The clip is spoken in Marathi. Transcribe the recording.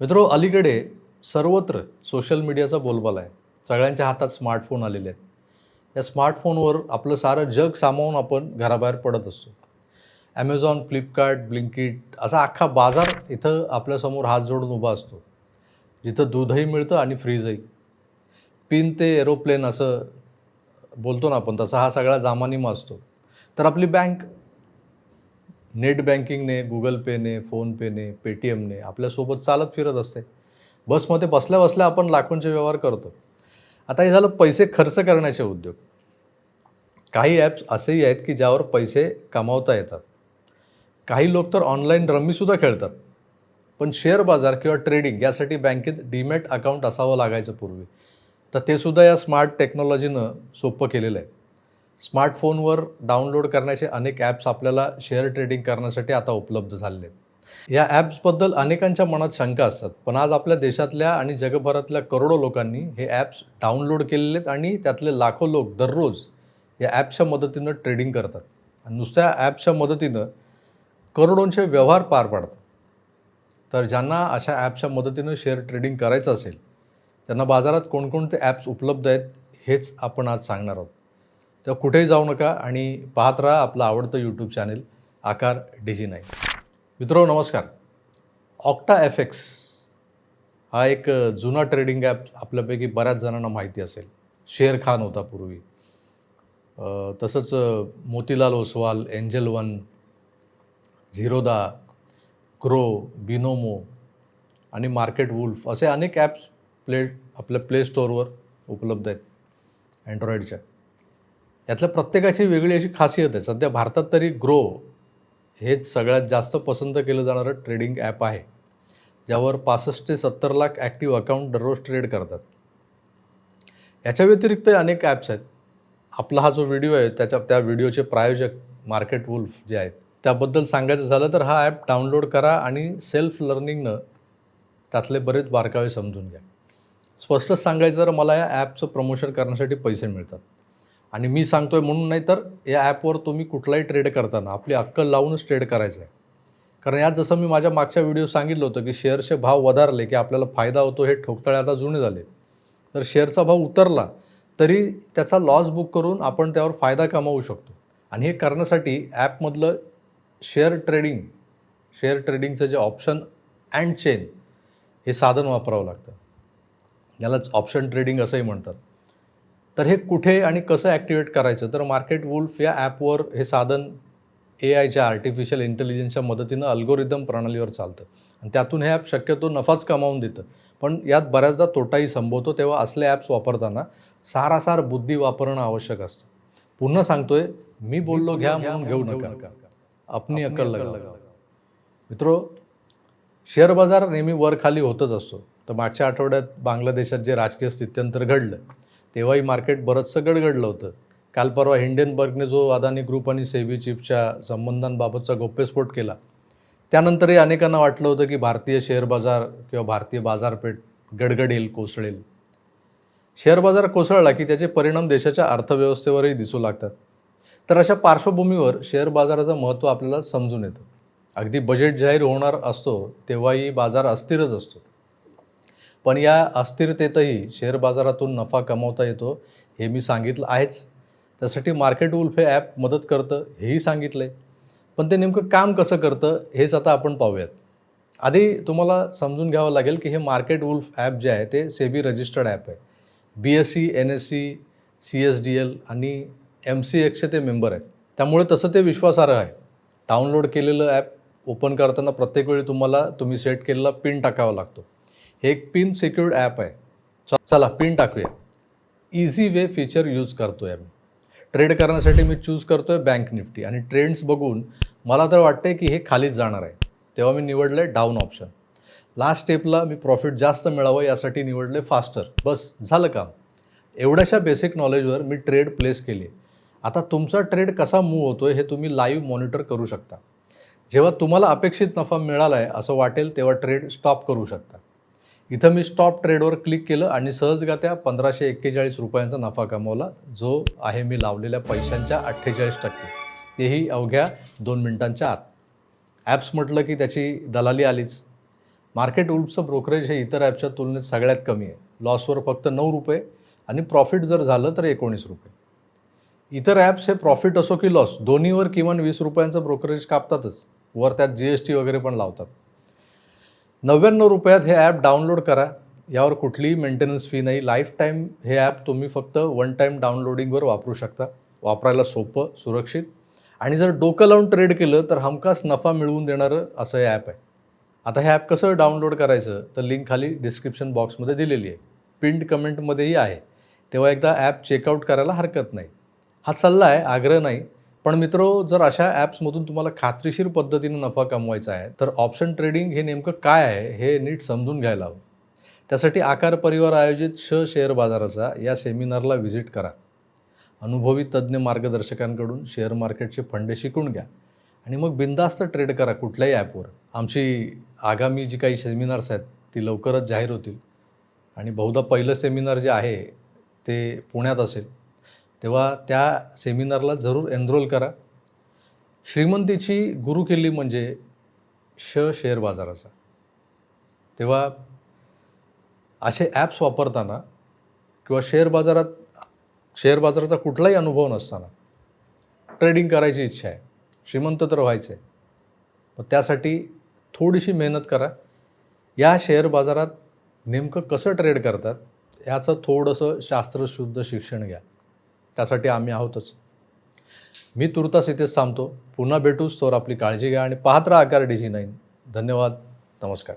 मित्रो अलीकडे सर्वत्र सोशल मीडियाचा बोलबाला आहे. सगळ्यांच्या हातात स्मार्टफोन आलेले आहेत. या स्मार्टफोनवर आपलं सारं जग सामावून आपण घराबाहेर पडत असतो. ॲमेझॉन फ्लिपकार्ट ब्लिंकिट असा अख्खा बाजार इथं आपल्यासमोर हात जोडून उभा असतो. जिथं दूधही मिळतं आणि फ्रीजही पिन ते एरोप्लेन असं बोलतो ना आपण तसा हा सगळा जामानिमा असतो. तर आपली बँक नेट बँकिंगने गुगल पेने फोनपेने पेटीएमने आपल्यासोबत चालत फिरत असते. बसमध्ये बसल्या बसल्या आपण लाखोंचे व्यवहार करतो. आता हे झालं पैसे खर्च करण्याचे उद्योग. काही ॲप्स असेही आहेत की ज्यावर पैसे कमावता येतात. काही लोक तर ऑनलाईन रम्मीसुद्धा खेळतात. पण शेअर बाजार किंवा ट्रेडिंग यासाठी बँकेत डीमॅट अकाउंट असावं लागायचं पूर्वी. तर ते सुद्धा या स्मार्ट टेक्नॉलॉजीनं सोपं केलेलं आहे. स्मार्टफोनवर डाउनलोड करण्याचे अनेक ॲप्स आपल्याला शेअर ट्रेडिंग करण्यासाठी आता उपलब्ध झालेले आहेत. या ॲप्सबद्दल अनेकांच्या मनात शंका असतात पण आज आपल्या देशातल्या आणि जगभरातल्या करोडो लोकांनी हे ॲप्स डाउनलोड केलेले आहेत आणि त्यातले लाखो लोक दररोज या ॲप्सच्या मदतीनं ट्रेडिंग करतात. आणि नुसत्या ॲप्सच्या मदतीनं करोडोंचे व्यवहार पार पाडतात. तर ज्यांना अशा ॲप्सच्या मदतीनं शेअर ट्रेडिंग करायचं असेल त्यांना बाजारात कोणकोणते ॲप्स उपलब्ध आहेत हेच आपण आज सांगणार आहोत. तर कुठेही जाऊ नका आणि पाहत राहा आपलं आवडतं यूट्यूब चॅनेल आकार डिजी नाही मित्रो नमस्कार. ऑक्टा एफ एक्स हा एक जुना ट्रेडिंग ॲप आपल्यापैकी बऱ्याच जणांना माहिती असेल. शेर खान होता पूर्वी. तसंच Motilal Oswal Angel One Zerodha Groww Binomo आणि मार्केट वुल्फ असे अनेक ॲप्स प्ले आपल्या प्ले स्टोअरवर उपलब्ध आहेत अँड्रॉईडच्या यातल्या प्रत्येकाची वेगळी अशी खासियत आहे. सध्या भारतात तरी ग्रो हेच सगळ्यात जास्त पसंत केलं जाणारं ट्रेडिंग ॲप आहे. ज्यावर पासष्ट ते सत्तर लाख ॲक्टिव्ह अकाउंट दररोज ट्रेड करतात. याच्या व्यतिरिक्त अनेक ॲप्स आहेत. आपला हा जो व्हिडिओ आहे त्याच्या त्या व्हिडिओचे प्रायोजक मार्केट वुल्फ जे आहेत त्याबद्दल सांगायचं झालं तर हा ॲप डाउनलोड करा आणि सेल्फ लर्निंगनं त्यातले बरेच बारकावे समजून घ्या. स्पष्ट सांगायचं तर मला या ॲपचं प्रमोशन करण्यासाठी पैसे मिळतात. आणि मी सांगतोय म्हणून नाही तर या ॲपवर तुम्ही कुठलाही ट्रेड करताना आपली अक्कल लावूनच ट्रेड करायचं आहे कारण यात जसं मी माझ्या मागच्या व्हिडिओ सांगितलं होतं की शेअरचे भाव वधारले की आपल्याला फायदा होतो हे ठोकताळे आता जुने झाले. तर शेअरचा भाव उतरला तरी त्याचा लॉस बुक करून आपण त्यावर फायदा कमावू शकतो. आणि हे करण्यासाठी ॲपमधलं शेअर ट्रेडिंग शेअर ट्रेडिंगचं जे ऑप्शन अँड चेन हे साधन वापरावं लागतं. यालाच ऑप्शन ट्रेडिंग असंही म्हणतात. तर हे कुठे आणि कसं ॲक्टिवेट करायचं? तर मार्केट वुल्फ या ॲपवर हे साधन ए आयच्या आर्टिफिशियल इंटेलिजन्सच्या मदतीनं अल्गोरिदम प्रणालीवर चालतं. आणि त्यातून हे ॲप शक्यतो नफाच कमावून देतं. पण यात बऱ्याचदा तोटाही संभवतो. तेव्हा असले ॲप्स वापरताना सारासार बुद्धी वापरणं आवश्यक असतं. पुन्हा सांगतोय मी बोललो घ्या म्हणून घेऊ नका. आपली अक्कल लगा मित्रो शेअर बाजार नेहमी वर खाली होतच असतो. तर मागच्या आठवड्यात बांगलादेशात जे राजकीय स्थित्यंतर घडलं तेव्हाही मार्केट बरंचसं गडगडलं होतं. काल परवा हिंडेनबर्गने जो अदानी ग्रुप आणि सेबी चिपच्या संबंधांबाबतचा गोप्यस्फोट केला त्यानंतरही अनेकांना वाटलं होतं की भारतीय शेअर बाजार किंवा भारतीय बाजारपेठ गडगडेल कोसळेल. शेअर बाजार कोसळला की त्याचे परिणाम देशाच्या अर्थव्यवस्थेवरही दिसू लागतात. तर अशा पार्श्वभूमीवर शेअर बाजाराचं महत्त्व आपल्याला समजून येतं. अगदी बजेट जाहीर होणार असतो तेव्हाही बाजार अस्थिरच असतो. पण या अस्थिरतेतही शेअर बाजारातून नफा कमावता येतो हे मी सांगितलं आहेच. त्यासाठी मार्केट वुल्फ हे ॲप मदत करतं हेही सांगितलं आहे पण ते नेमकं काम कसं करतं हेच आता आपण पाहूयात. आधी तुम्हाला समजून घ्यावं लागेल की हे मार्केट वुल्फ ॲप जे आहे ते सेबी रजिस्टर्ड ॲप आहे. B S C N S C C S D L आणि एम सी एक्सचे ते मेंबर आहेत. त्यामुळे तसं ते विश्वासार्ह आहे. डाउनलोड केलेलं ॲप ओपन करताना प्रत्येक वेळी तुम्हाला तुम्ही सेट केलेला पिन टाकावा लागतो. हे एक पिन सिक्युर्ड ॲप आहे. चला पिन टाकूया. इझी वे फीचर यूज करतो आहे मी ट्रेड करण्यासाठी मी चूज करतो आहे बँक निफ्टी आणि ट्रेंड्स बघून मला तर वाटतं की हे खालीच जाणार आहे. तेव्हा मी निवडलं आहे डाऊन ऑप्शन लास्ट स्टेपला मी प्रॉफिट जास्त मिळावं यासाठी निवडले फास्टर बस झालं काम. एवढ्याशा बेसिक नॉलेजवर मी ट्रेड प्लेस केली. आता तुमचा ट्रेड कसा मूव्ह होतो आहे हे तुम्ही लाईव्ह मॉनिटर करू शकता. जेव्हा तुम्हाला अपेक्षित नफा मिळाला आहे असं वाटेल तेव्हा ट्रेड स्टॉप करू शकता. इथं मी स्टॉप ट्रेडवर क्लिक केलं आणि सहजगत्या पंधराशे एक्केचाळीस रुपयांचा नफा कमावला जो आहे मी लावलेल्या पैशांच्या अठ्ठेचाळीस टक्के. तेही अवघ्या दोन मिनिटांच्या आत. ॲप्स म्हटलं की त्याची दलाली आलीच. मार्केट उल्पचं ब्रोकरेज हे इतर ॲपच्या तुलनेत सगळ्यात कमी आहे. लॉसवर फक्त नऊ रुपये आणि प्रॉफिट जर झालं तर एकोणीस रुपये. इतर ॲप्स हे प्रॉफिट असो की लॉस दोन्हीवर किमान वीस रुपयांचं ब्रोकरेज कापतातच. वर त्यात जी एस टी वगैरे पण लावतात. नव्याण्णव रुपयात हे ॲप डाउनलोड करा. यावर कुठलीही मेंटेनन्स फी नाही. लाईफ टाईम हे ॲप तुम्ही फक्त वन टाईम डाउनलोडिंगवर वापरू शकता. वापरायला सोपं सुरक्षित. आणि जर डोकं लावून ट्रेड केलं तर हमखास नफा मिळवून देणारं असं हे ॲप आहे. आता हे ॲप कसं डाउनलोड करायचं? तर लिंक खाली डिस्क्रिप्शन बॉक्समध्ये दिलेली आहे. पिंड कमेंटमध्येही आहे. तेव्हा एकदा ॲप चेकआउट करायला हरकत नाही. हा सल्ला आहे आग्रह नाही. पण मित्रो जर अशा ॲप्समधून तुम्हाला खात्रीशीर पद्धतीने नफा कमवायचा आहे तर ऑप्शन ट्रेडिंग हे नेमकं काय आहे हे नीट समजून घ्यायला हवं. त्यासाठी आकार परिवार आयोजित श शेअर बाजाराचा या सेमिनारला व्हिजिट करा. अनुभवी तज्ज्ञ मार्गदर्शकांकडून शेअर मार्केटचे फंडे शिकून घ्या आणि मग बिंदास्त ट्रेड करा कुठल्याही ॲपवर. आमची आगामी जी काही सेमिनार्स आहेत ती लवकरच जाहीर होतील आणि बहुधा पहिलं सेमिनार जे आहे ते पुण्यात असेल. तेव्हा त्या सेमिनारला जरूर एनरोल करा. श्रीमंतीची गुरुकिल्ली म्हणजे श शेअर बाजाराचा. तेव्हा असे ॲप्स वापरताना किंवा शेअर बाजारात शेअर बाजाराचा कुठलाही अनुभव नसताना ट्रेडिंग करायची इच्छा आहे. श्रीमंत तर व्हायचं. आहे मग त्यासाठी थोडीशी मेहनत करा. या शेअर बाजारात नेमकं कसं ट्रेड करतात ह्याचं थोडंसं शास्त्रशुद्ध शिक्षण घ्या. त्यासाठी आम्ही आहोतच. मी तुर्तास इथेच थांबतो. पुन्हा भेटूच तर आपली काळजी घ्या आणि पाहत राहा आकार डी जी नाईन धन्यवाद. नमस्कार.